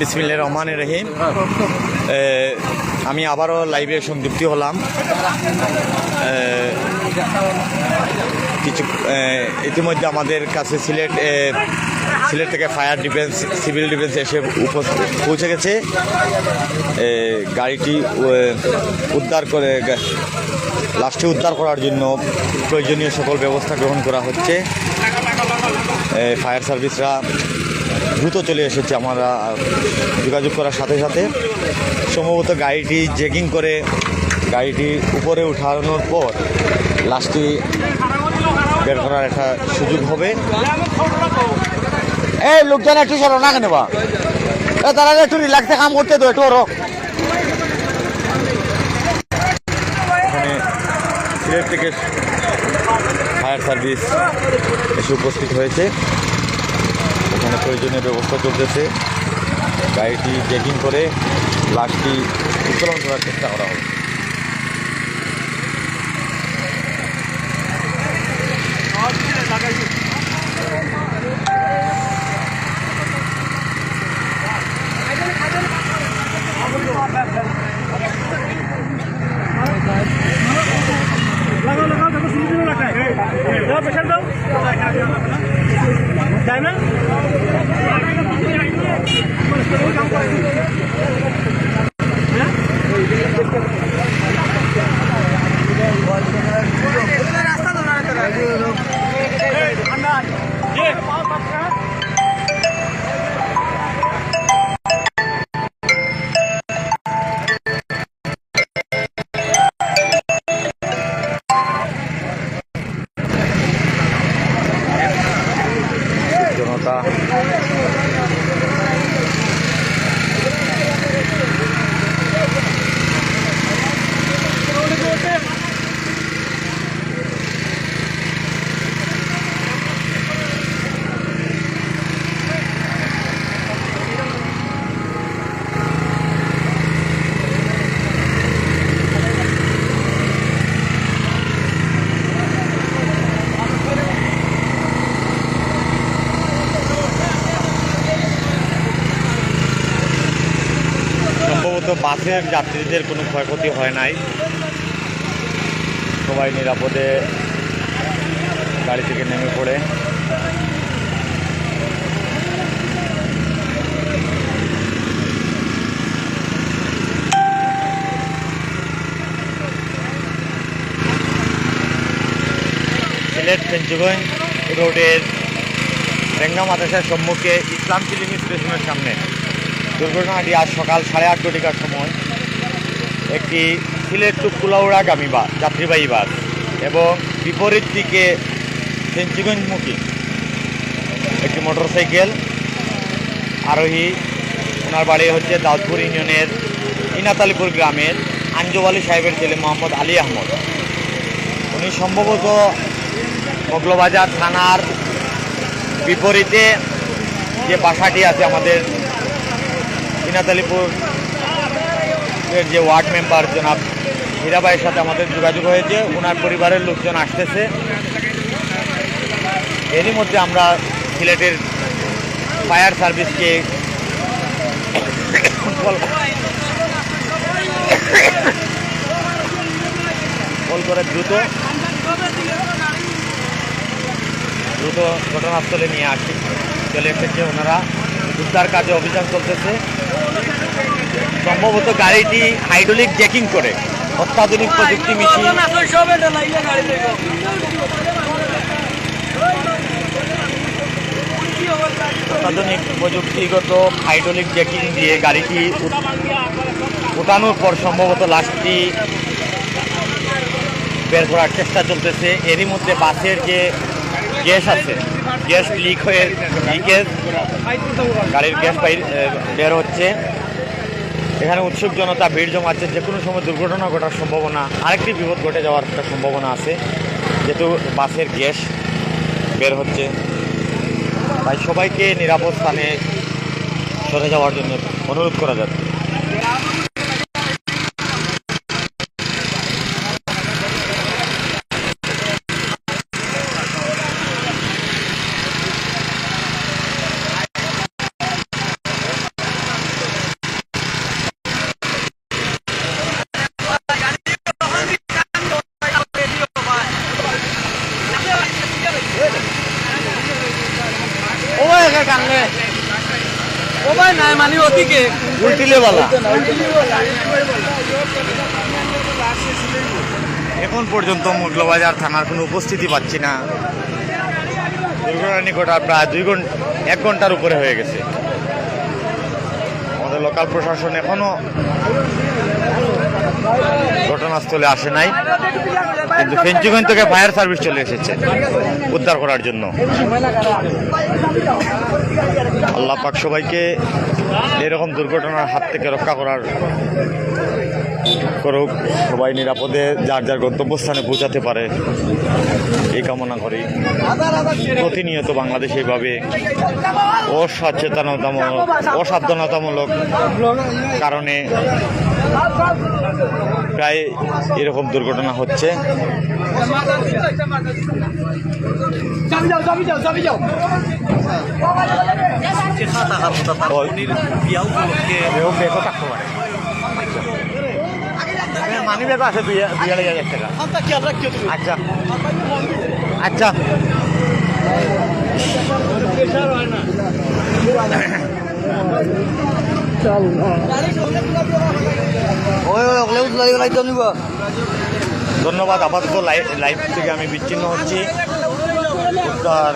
বিসমিল্লা রহমান রহিম। আমি আবারও লাইভে সংযুক্তি হলাম। কিছু ইতিমধ্যে আমাদের কাছে সিলেট সিলেট থেকে ফায়ার ডিফেন্স, সিভিল ডিফেন্স এসে পৌঁছে গেছে। গাড়িটি উদ্ধার করে লাশটি উদ্ধার করার জন্য প্রয়োজনীয় সকল ব্যবস্থা গ্রহণ করা হচ্ছে। ফায়ার সার্ভিসরা দ্রুত চলে এসেছে আমরা যোগাযোগ করার সাথে সাথে। সম্ভবত গাড়িটি চেকিং করে গাড়িটি উপরে উঠানোর পর লাশটি বের করার একটা সুযোগ হবে। এই লোকজন একটু সরো না কেন বা? এ, তারা একটু রিল্যাক্সে কাম করতে তো একটু সিলেট থেকে ফায়ার সার্ভিস এসে উপস্থিত হয়েছে। এখানে প্রয়োজনীয় ব্যবস্থা চলতেছে। গাড়িটি চেকিং করে লাশটি উত্তোলন করার চেষ্টা করা হবে। লাগাও না জনতা সম্ভবত বাসের যাত্রীদের কোনো ক্ষয়ক্ষতি হয় নাই। সবাই নিরাপদে গাড়ি থেকে নেমে পড়ে। সিলেট পেঞ্চগঞ্জ রোডের রেঙ্গা মাদ্রাসার সম্মুখে ইসলাম ফিলিম স্টেশনের সামনে। দুর্ঘটনাটি আজ সকাল সাড়ে আট ঘটিকার সময়। একটি সিলেট টু কুলাউড়াগামী বাস, যাত্রীবাহী বাস এবং বিপরীত দিকে সেঞ্চিগঞ্জমুখী একটি মোটরসাইকেল, আরোহী, ওনার বাড়ি হচ্ছে দাউদপুর ইউনিয়নের ইনাতালিপুর গ্রামের আঞ্জু আলী সাহেবের ছেলে মোহাম্মদ আলী আহমদ। উনি সম্ভবত মগলবাজার থানার বিপরীতে যে বাসাটি আছে আমাদের ইনাতালিপুর এর যে ওয়ার্ড মেম্বার জনাব হীরাবাইয়ের সাথে আমাদের যোগাযোগ হয়েছে। ওনার পরিবারের লোকজন আসতেছে। এরই মধ্যে আমরা সিলেটের ফায়ার সার্ভিসকে কল করে দ্রুত দ্রুত ঘটনাস্থলে নিয়ে আসি। চলে এসেছে ওনারা। উদ্ধার কাজে অভিযান চলতেছে। সম্ভবত গাড়িটি হাইড্রোলিক জ্যাকিং করে, অত্যাধুনিক প্রযুক্তি মিশিয়ে অত্যাধুনিক প্রযুক্তিগত হাইড্রোলিক জ্যাকিং দিয়ে গাড়িটি উঠানোর পর সম্ভবত লাশটি বের করার চেষ্টা চলতেছে। এরই মধ্যে বাসের যে গ্যাস আছে, গ্যাস লিক হয়ে লিকেজ গাড়ির গ্যাস বের হচ্ছে। এখানে উৎসুক জনতা, ভিড় জমাচ্ছে যে কোনো সময় দুর্ঘটনা ঘটার সম্ভাবনা, আরেকটি বিপদ ঘটে যাওয়ার একটা সম্ভাবনা আছে, যেহেতু বাসের গ্যাস বের হচ্ছে। তাই সবাইকে নিরাপদ স্থানে সরে যাওয়ার জন্য অনুরোধ করা যাচ্ছে। নাই মানে এখন পর্যন্ত মুগলবাজার থানার কোনো উপস্থিতি পাচ্ছি না। দুর্ঘটনা নিকট আর প্রায় দুই ঘণ্টা এক ঘণ্টার উপরে হয়ে গেছে। আমাদের লোকাল প্রশাসন এখনও ঘটনাস্থলে আসে নাই, কিন্তু ফেঞ্চুগঞ্জ থেকে ফায়ার সার্ভিস চলে এসেছে উদ্ধার করার জন্য। আল্লাহ পাক সবাইকে এরকম দুর্ঘটনার হাত থেকে রক্ষা করার করুক সবাই নিরাপদে যার যার গন্তব্যস্থানে পৌঁছাতে পারে। এই কামনা করি। প্রতিনিয়ত বাংলাদেশ এইভাবে অসচেতনতামূলক অসাবধানতামূলক কারণে প্রায় এরকম দুর্ঘটনা হচ্ছে। মানি বেগ আছে দুই দুই আড়াই হাজার টাকা। আচ্ছা। আচ্ছা। ধন্যবাদ আপাতত লাইভ থেকে আমি বিচ্ছিন্ন হচ্ছি। উদ্ধার